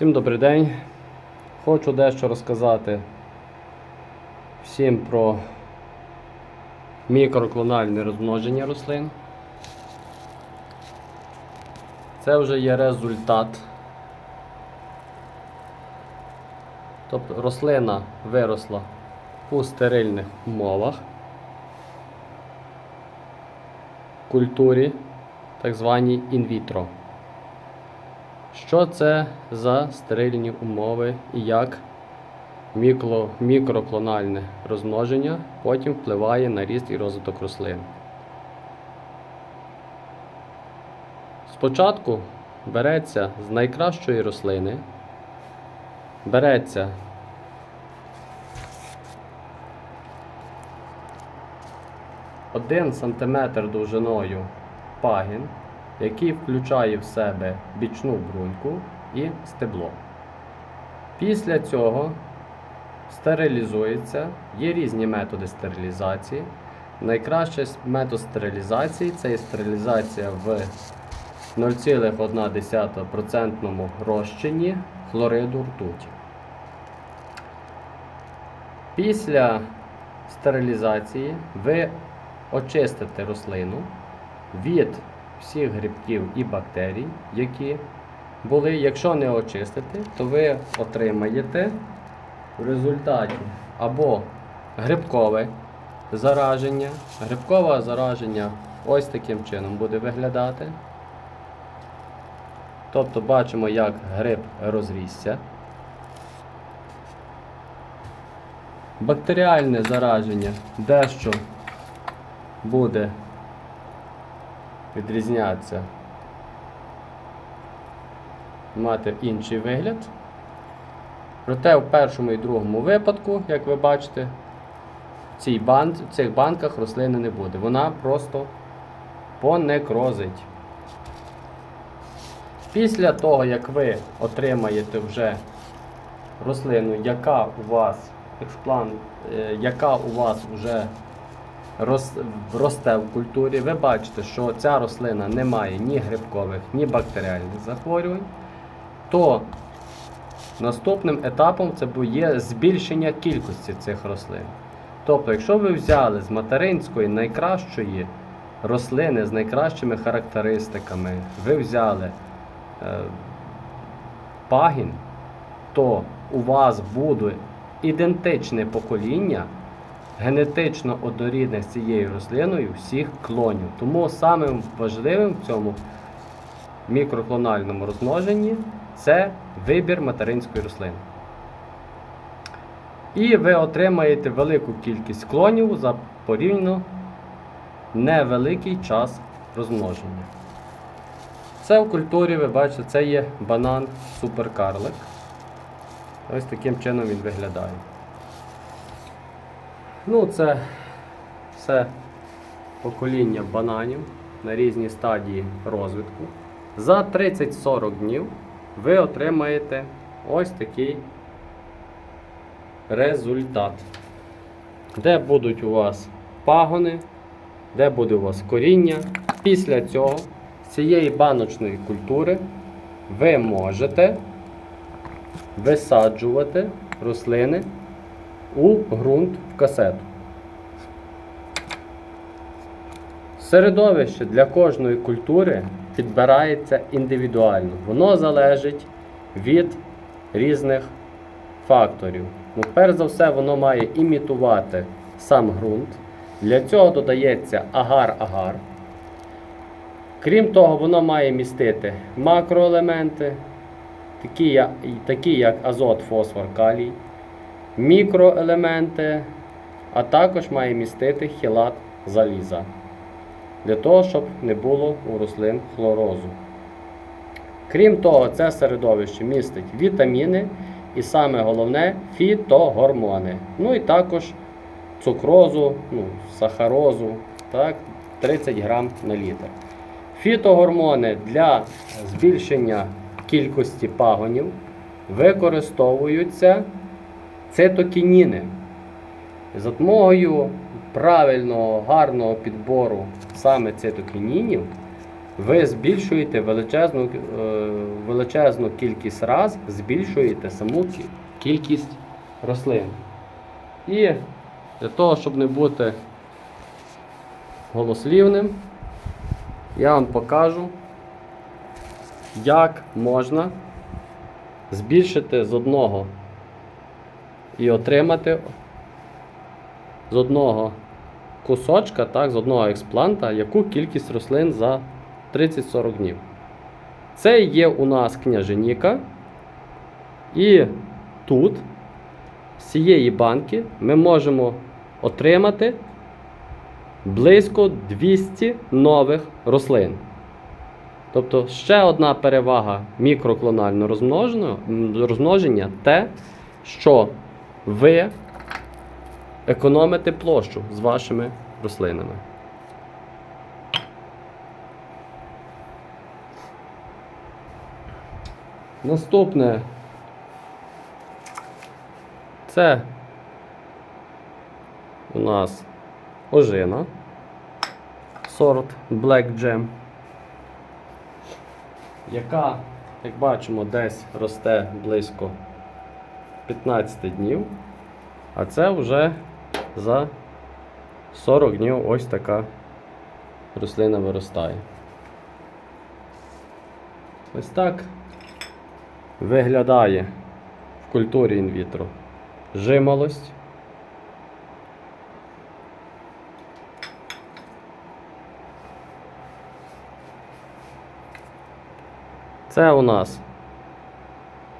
Всім добрий день. Хочу дещо розказати всім про мікроклональне розмноження рослин. Це вже є результат. Тобто рослина виросла у стерильних умовах, культурі, так званій інвітро. Що це за стерильні умови і як мікро, мікроклональне розмноження потім впливає на ріст і розвиток рослин? Спочатку береться з найкращої рослини, береться один сантиметр довжиною пагін, який включає в себе бічну бруньку і стебло. Після цього стерилізується. Є різні методи стерилізації. Найкращий метод стерилізації це стерилізація в 0,1% розчині хлориду ртуті. Після стерилізації ви очистите рослину від всіх грибків і бактерій, які були. Якщо не очистити, то ви отримаєте в результаті або грибкове зараження. Грибкове зараження ось таким чином буде виглядати. Тобто бачимо, як гриб розрісся. Бактеріальне зараження дещо буде відрізнятися, мати інший вигляд. Проте в першому і другому випадку, як ви бачите, в, цій бан... в цих банках рослини не буде. Вона просто понекрозить. Після того, як ви отримаєте вже рослину, яка у вас експлант, е, яка у вас вже росте в культурі, ви бачите, що ця рослина не має ні грибкових, ні бактеріальних захворювань, то наступним етапом це є збільшення кількості цих рослин. Тобто, якщо ви взяли з материнської найкращої рослини з найкращими характеристиками, ви взяли е, пагін, то у вас буде ідентичне покоління генетично однорідне з цією рослиною всіх клонів. Тому самим важливим в цьому мікроклональному розмноженні це вибір материнської рослини. І ви отримаєте велику кількість клонів за порівняно невеликий час розмноження. Це в культурі, ви бачите, це є банан суперкарлик. Ось таким чином він виглядає. Ну, це все покоління бананів на різній стадії розвитку. За 30-40 днів ви отримаєте ось такий результат. Де будуть у вас пагони, де буде у вас коріння. Після цього з цієї баночної культури ви можете висаджувати рослини у ґрунт в касету. Середовище для кожної культури підбирається індивідуально. Воно залежить від різних факторів. Ну, перш за все, воно має імітувати сам ґрунт. Для цього додається агар-агар. Крім того, воно має містити макроелементи, такі як, азот, фосфор, калій, мікроелементи, а також має містити хілат заліза. Для того, щоб не було у рослин хлорозу. Крім того, це середовище містить вітаміни і саме головне фітогормони. Ну і також цукрозу, ну, сахарозу, так, 30 грам на літр. Фітогормони для збільшення кількості пагонів використовуються цитокініни. За допомогою правильного, гарного підбору саме цитокінінів ви збільшуєте величезну, е, величезну кількість раз, збільшуєте саму кількість рослин. І для того, щоб не бути голослівним, я вам покажу, як можна збільшити з одного і отримати з одного кусочка, так, з одного експланта, яку кількість рослин за 30-40 днів. Це є у нас княженіка. І тут, з цієї банки, ми можемо отримати близько 200 нових рослин. Тобто ще одна перевага мікроклонального розмноження, те, що ви економите площу з вашими рослинами. Наступне це у нас ожина, сорт Black Jam, яка, як бачимо, десь росте близько 15 днів, а це вже за 40 днів ось така рослина виростає. Ось так виглядає в культурі інвітро жимолость. Це у нас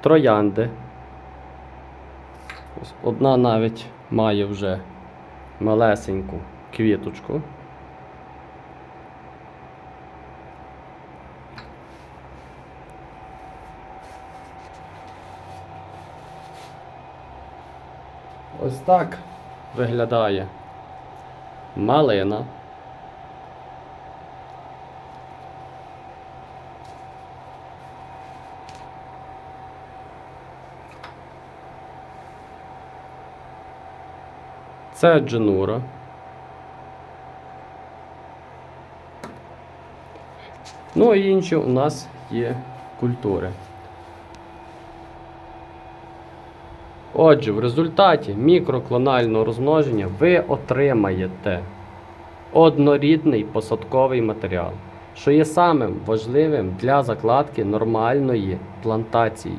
троянди. Одна навіть має вже малесеньку квіточку. Ось так виглядає малина. Це дженура. Ну і інші у нас є культури. Отже, в результаті мікроклонального розмноження ви отримаєте однорідний посадковий матеріал, що є самим важливим для закладки нормальної плантації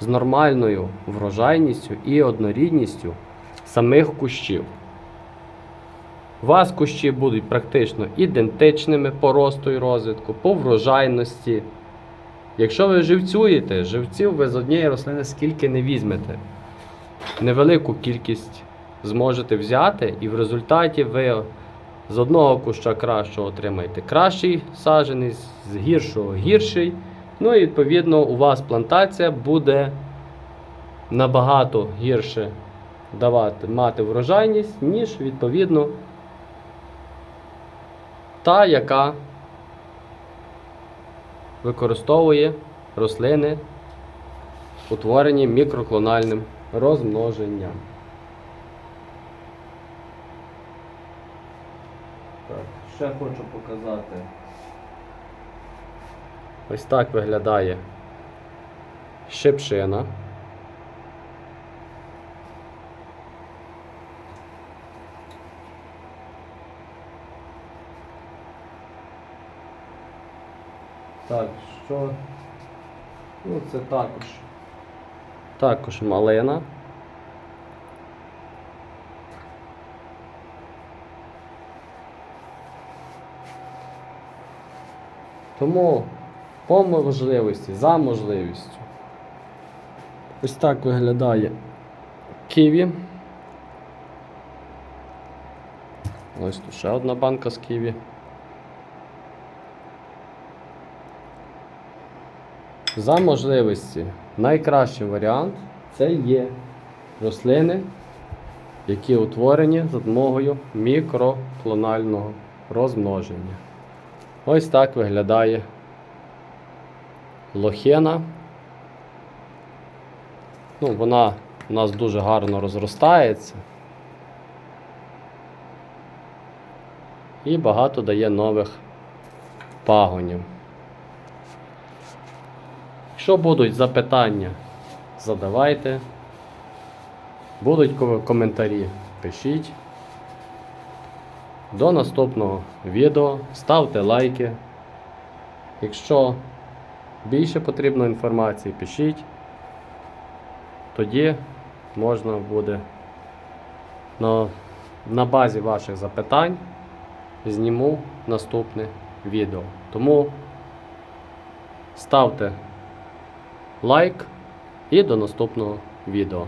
з нормальною врожайністю і однорідністю самих кущів. У вас кущі будуть практично ідентичними по росту і розвитку, по врожайності. Якщо ви живцюєте, живців ви з однієї рослини скільки не візьмете. Невелику кількість зможете взяти, і в результаті ви з одного куща кращого отримаєте кращий саджанець, з гіршого гірший. Ну і відповідно у вас плантація буде набагато гірше давати, мати врожайність, ніж відповідно та, яка використовує рослини, утворені мікроклональним розмноженням. Так, ще хочу показати. Ось так виглядає шипшина. Так, що? Ну, це також. Також малина. Тому по можливості, за можливістю. Ось так виглядає ківі. Ось тут ще одна банка з ківі. За можливості найкращий варіант це є рослини, які утворені за допомогою мікроклонального розмноження. Ось так виглядає лохена. Ну, вона у нас дуже гарно розростається. І багато дає нових пагонів. Якщо будуть запитання, задавайте. Будуть коментарі, пишіть. До наступного відео ставте лайки. Якщо більше потрібно інформації, пишіть. Тоді можна буде на, на базі ваших запитань зніму наступне відео. Тому ставте лайк і до наступного відео.